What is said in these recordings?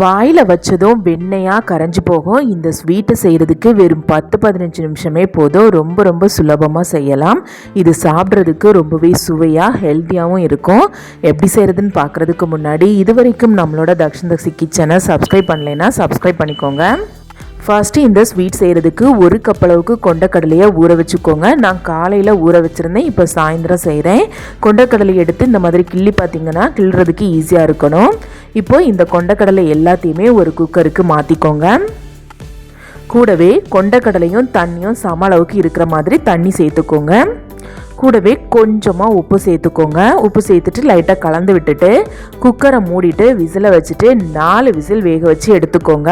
வாயில் வச்சதும் வெண்ணெயாக கரைஞ்சி போகும். இந்த ஸ்வீட்டை செய்கிறதுக்கு வெறும் பத்து பதினஞ்சு நிமிஷமே போதும். ரொம்ப ரொம்ப சுலபமாக செய்யலாம். இது சாப்பிட்றதுக்கு ரொம்பவே சுவையாக ஹெல்த்தியாகவும் இருக்கும். எப்படி செய்கிறதுன்னு பார்க்குறதுக்கு முன்னாடி இது வரைக்கும் நம்மளோட தக்ஷன் தக்ஷி கிச்சனை சப்ஸ்கிரைப் பண்ணலைன்னா சப்ஸ்கிரைப் பண்ணிக்கோங்க. ஃபஸ்ட்டு இந்த ஸ்வீட் செய்கிறதுக்கு ஒரு கப் அளவுக்கு கொண்டக்கடலையை ஊற வச்சுக்கோங்க. நான் காலையில் ஊற வச்சுருந்தேன். இப்போ சாயந்தரம் செய்கிறேன் கொண்டக்கடலையை எடுத்து இந்த மாதிரி கிள்ளி பார்த்தீங்கன்னா கிள்றதுக்கு ஈஸியாக இருக்கணும். இப்போ இந்த கொண்டக்கடலை எல்லாத்தையுமே ஒரு குக்கருக்கு மாற்றிக்கோங்க கூடவே கொண்டக்கடலையும் தண்ணியும் சம அளவுக்கு இருக்கிற மாதிரி தண்ணி சேர்த்துக்கோங்க. கூடவே கொஞ்சமாக உப்பு சேர்த்துக்கோங்க. உப்பு சேர்த்துட்டு லைட்டாக கலந்து விட்டுட்டு குக்கரை மூடிட்டு விசிலை வச்சுட்டு நாலு விசில் வேக வச்சு எடுத்துக்கோங்க.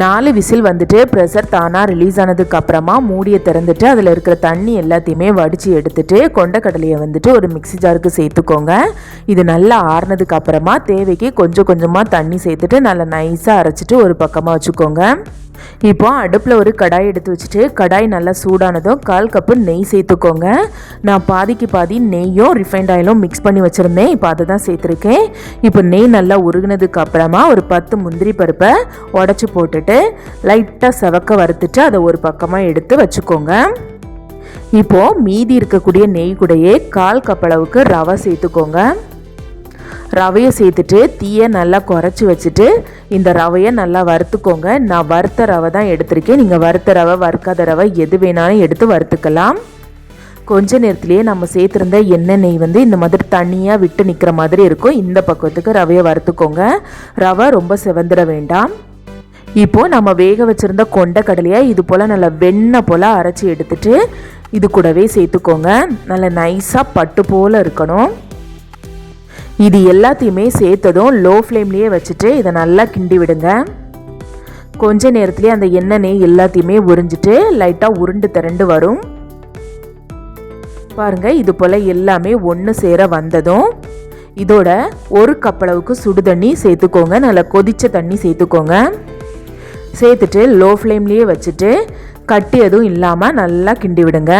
நாலு விசில் வந்துட்டு ப்ரெஷர் தானாக ரிலீஸ் ஆனதுக்கு அப்புறமா மூடியை திறந்துட்டு அதில் இருக்கிற தண்ணி எல்லாத்தையுமே வடித்து எடுத்துட்டு கொண்டக்கடலையை வந்துட்டு ஒரு மிக்ஸி ஜாருக்கு சேர்த்துக்கோங்க. இது நல்லா ஆறுனதுக்கு அப்புறமா தேவைக்கு கொஞ்சம் கொஞ்சமாக தண்ணி சேர்த்துட்டு நல்லா நைஸாக அரைச்சிட்டு ஒரு பக்கமாக வச்சுக்கோங்க. இப்போ அடுப்பில் ஒரு கடாய் எடுத்து வச்சுட்டு கடாய் நல்லா சூடானதும் கால் கப்பு நெய் சேர்த்துக்கோங்க. நான் பாதிக்கு பாதி நெய்யும் ரிஃபைண்ட் ஆயிலும் மிக்ஸ் பண்ணி வச்சுருந்தேன். இப்போ அதை தான் சேர்த்துருக்கேன். இப்போ நெய் நல்லா உருகினதுக்கு அப்புறமா ஒரு பத்து முந்திரி பருப்பை உடச்சி போட்டுட்டு லைட்டாக செவக்க வறுத்துட்டு அதை ஒரு பக்கமாக எடுத்து வச்சுக்கோங்க. இப்போது மீதி இருக்கக்கூடிய நெய் கூடையே கால் கப்பளவுக்கு ரவை சேர்த்துக்கோங்க. ரவையை சேர்த்துட்டு தீயை நல்லா குறைச்சி வச்சுட்டு இந்த ரவையை நல்லா வறுத்துக்கோங்க. நான் வறுத்த ரவை தான் எடுத்திருக்கேன். நீங்கள் வறுத்த ரவை வறுக்காத ரவை எது வேணாலும் எடுத்து வறுத்துக்கலாம். கொஞ்ச நேரத்துலேயே நம்ம சேர்த்துருந்த எண்ணெய் நெய் வந்து இந்த மாதிரி தண்ணியாக விட்டு நிற்கிற மாதிரி இருக்கும். இந்த பக்கத்துக்கு ரவையை வறுத்துக்கோங்க. ரவை ரொம்ப செவந்துட வேண்டாம். இப்போது நம்ம வேக வச்சுருந்த கொண்ட கடலையை இது போல் நல்லா வெண்ணெய் போல் அரைச்சி எடுத்துட்டு இது கூடவே சேர்த்துக்கோங்க. நல்லா நைஸாக பட்டு போல் இருக்கணும். இது எல்லாத்தையுமே சேர்த்ததும் லோ ஃப்ளேம்லேயே வச்சுட்டு இதை நல்லா கிண்டி விடுங்க. கொஞ்ச நேரத்துலேயே அந்த எண்ணெய் நெய் எல்லாத்தையுமே உறிஞ்சிட்டு லைட்டாக உருண்டு திரண்டு வரும். பாருங்கள் இது போல் எல்லாமே ஒன்று சேர வந்ததும் இதோட ஒரு கப்பளவுக்கு சுடு தண்ணி சேர்த்துக்கோங்க. நல்லா கொதிச்ச தண்ணி சேர்த்துக்கோங்க. சேர்த்துட்டு லோ ஃப்ளேம்லேயே வச்சுட்டு கட்டி எதுவும் இல்லாமல் நல்லா கிண்டி விடுங்க.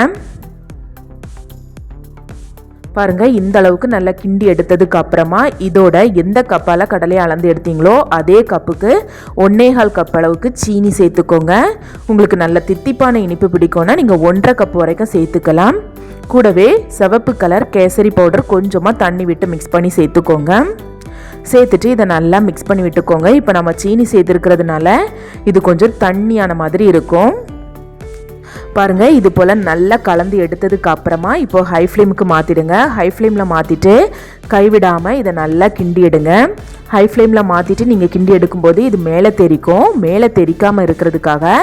பாருங்க இந்த அளவுக்கு நல்லா கிண்டி எடுத்ததுக்கு அப்புறமா இதோட எந்த கப்பால் கடலையை அளந்து எடுத்தீங்களோ அதே கப்புக்கு ஒன்னேகால் கப் அளவுக்கு சீனி சேர்த்துக்கோங்க. உங்களுக்கு நல்ல தித்திப்பான இனிப்பு பிடிக்கும்னா நீங்கள் ஒன்றரை கப் வரைக்கும் சேர்த்துக்கலாம். கூடவே சிவப்பு கலர் கேசரி பவுடர் கொஞ்சமாக தண்ணி விட்டு மிக்ஸ் பண்ணி சேர்த்துக்கோங்க. சேர்த்துட்டு இதை நல்லா மிக்ஸ் பண்ணி விட்டுக்கோங்க. இப்போ நம்ம சீனி சேர்த்துருக்கிறதுனால இது கொஞ்சம் தண்ணியான மாதிரி இருக்கும். பாருங்கள் இது போல் நல்லா கலந்து எடுத்ததுக்கு அப்புறமா இப்போது ஹை ஃப்ளேமுக்கு மாற்றிடுங்க ஹை ஃப்ளேமில் மாற்றிட்டு கைவிடாமல் இதை நல்லா கிண்டி எடுங்க. ஹை ஃப்ளேமில் மாற்றிட்டு நீங்கள் கிண்டி எடுக்கும்போது இது மேலே தெரிக்கும். மேலே தெரிக்காமல் இருக்கிறதுக்காக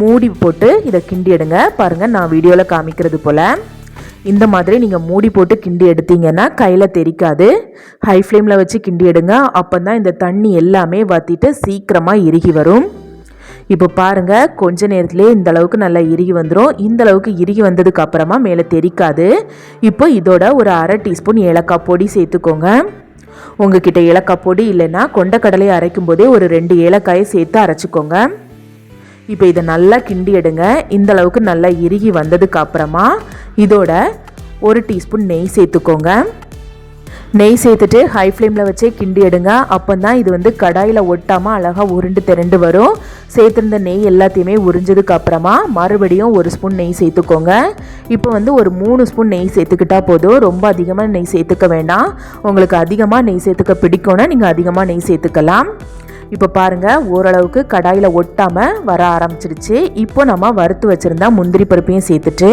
மூடி போட்டு இதை கிண்டி எடுங்க. பாருங்கள் நான் வீடியோவில் காமிக்கிறது போல். இந்த மாதிரி நீங்கள் மூடி போட்டு கிண்டி எடுத்தீங்கன்னா கையில் தெரிக்காது. ஹை ஃப்ளேமில் வச்சு கிண்டி எடுங்க. அப்போ தான் இந்த தண்ணி எல்லாமே வற்றிட்டு சீக்கிரமாக இறுகி வரும். இப்போ பாருங்கள் கொஞ்ச நேரத்துலேயே இந்த அளவுக்கு நல்லா இறுகி வந்துடும் இந்த அளவுக்கு இறுகி வந்ததுக்கு அப்புறமா மேலே தெரிக்காது. இப்போ இதோட ஒரு அரை டீஸ்பூன் ஏலக்காய் பொடி சேர்த்துக்கோங்க. உங்ககிட்ட ஏலக்காய் பொடி இல்லைன்னா கொண்டக்கடலையை அரைக்கும் போதே ஒரு ரெண்டு ஏலக்காயை சேர்த்து அரைச்சிக்கோங்க. இப்போ இதை நல்லா கிண்டி எடுங்க. இந்த அளவுக்கு நல்லா இறுகி வந்ததுக்கு அப்புறமா இதோட ஒரு டீஸ்பூன் நெய் சேர்த்துக்கோங்க. நெய் சேர்த்துட்டு ஹை ஃப்ளேமில் வச்சே கிண்டி எடுங்க. அப்போ தான் இது வந்து கடாயில் ஒட்டாமல் அழகாக உருண்டு திரண்டு வரும். சேர்த்துருந்த நெய் எல்லாத்தையுமே உறிஞ்சதுக்கு அப்புறமா மறுபடியும் ஒரு ஸ்பூன் நெய் சேர்த்துக்கோங்க. இப்போ வந்து ஒரு மூணு ஸ்பூன் நெய் சேர்த்துக்கிட்டா போதும். ரொம்ப அதிகமாக நெய் சேர்த்துக்க வேண்டாம் உங்களுக்கு அதிகமாக நெய் சேர்த்துக்க பிடிக்கும்னா நீங்கள் அதிகமாக நெய் சேர்த்துக்கலாம். இப்போ பாருங்கள் ஓரளவுக்கு கடாயில் ஒட்டாமல் வர ஆரம்பிச்சிருச்சு. இப்போ நம்ம வறுத்து வச்சுருந்தா முந்திரி பருப்பையும் சேர்த்துட்டு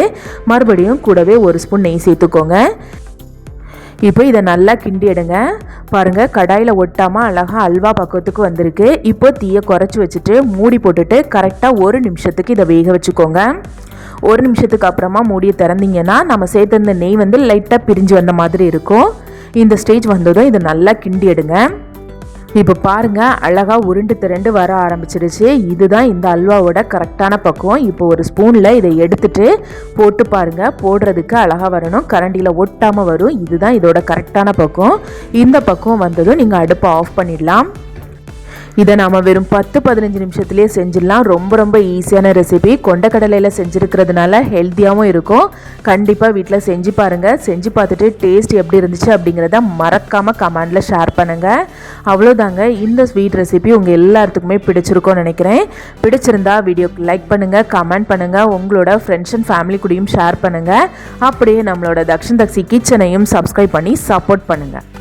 மறுபடியும் கூடவே ஒரு ஸ்பூன் நெய் சேர்த்துக்கோங்க. இப்போ இதை நல்லா கிண்டி எடுங்க. பாருங்கள் கடாயில் ஒட்டாமல் அழகாக அல்வா பக்கத்துக்கு வந்திருக்கு. இப்போ தீயை குறைச்சி வச்சுட்டு மூடி போட்டுட்டு கரெக்டாக ஒரு நிமிஷத்துக்கு இதை வேக வச்சுக்கோங்க. ஒரு நிமிஷத்துக்கு அப்புறமா மூடியை திறந்தீங்கன்னா நம்ம சேர்த்துருந்த நெய் வந்து லைட்டாக பிரிஞ்சு வந்த மாதிரி இருக்கும். இந்த ஸ்டேஜ் வந்ததும் இதை நல்லா கிண்டி எடுங்க. இப்போ பாருங்கள் அழகாக உருண்டு திரண்டு வர ஆரம்பிச்சிருச்சு. இதுதான் இந்த அல்வாவோட கரெக்டான பக்குவம். இப்போ ஒரு ஸ்பூனில் இதை எடுத்துட்டு போட்டு பாருங்கள் போடுறதுக்கு அழகாக வரணும். கரண்டியில் ஒட்டாமல் வரும். இதுதான் இதோட கரெக்டான பக்குவம். இந்த பக்குவம் வந்ததும் நீங்கள் அடுப்பை ஆஃப் பண்ணிடலாம். இதை நாம் வெறும் பத்து பதினஞ்சு நிமிஷத்துலேயே செஞ்சிடலாம். ரொம்ப ரொம்ப ஈஸியான ரெசிபி கொண்டக்கடலையில் செஞ்சுருக்கிறதுனால ஹெல்த்தியாகவும் இருக்கும். கண்டிப்பாக வீட்டில் செஞ்சு பாருங்கள் செஞ்சு பார்த்துட்டு டேஸ்ட் எப்படி இருந்துச்சு அப்படிங்கிறத மறக்காமல் கமெண்டில் ஷேர் பண்ணுங்கள் அவ்வளோதாங்க இந்த ஸ்வீட் ரெசிபி உங்கள் எல்லாத்துக்குமே பிடிச்சிருக்கோன்னு நினைக்கிறேன். பிடிச்சிருந்தா வீடியோக்கு லைக் பண்ணுங்கள் கமெண்ட் பண்ணுங்கள் உங்களோட ஃப்ரெண்ட்ஸ் அண்ட் ஃபேமிலி கூடயும் ஷேர் பண்ணுங்கள் அப்படியே நம்மளோட தக்ஷன் தக்ஷி கிச்சனையும் சப்ஸ்கிரைப் பண்ணி சப்போர்ட் பண்ணுங்கள்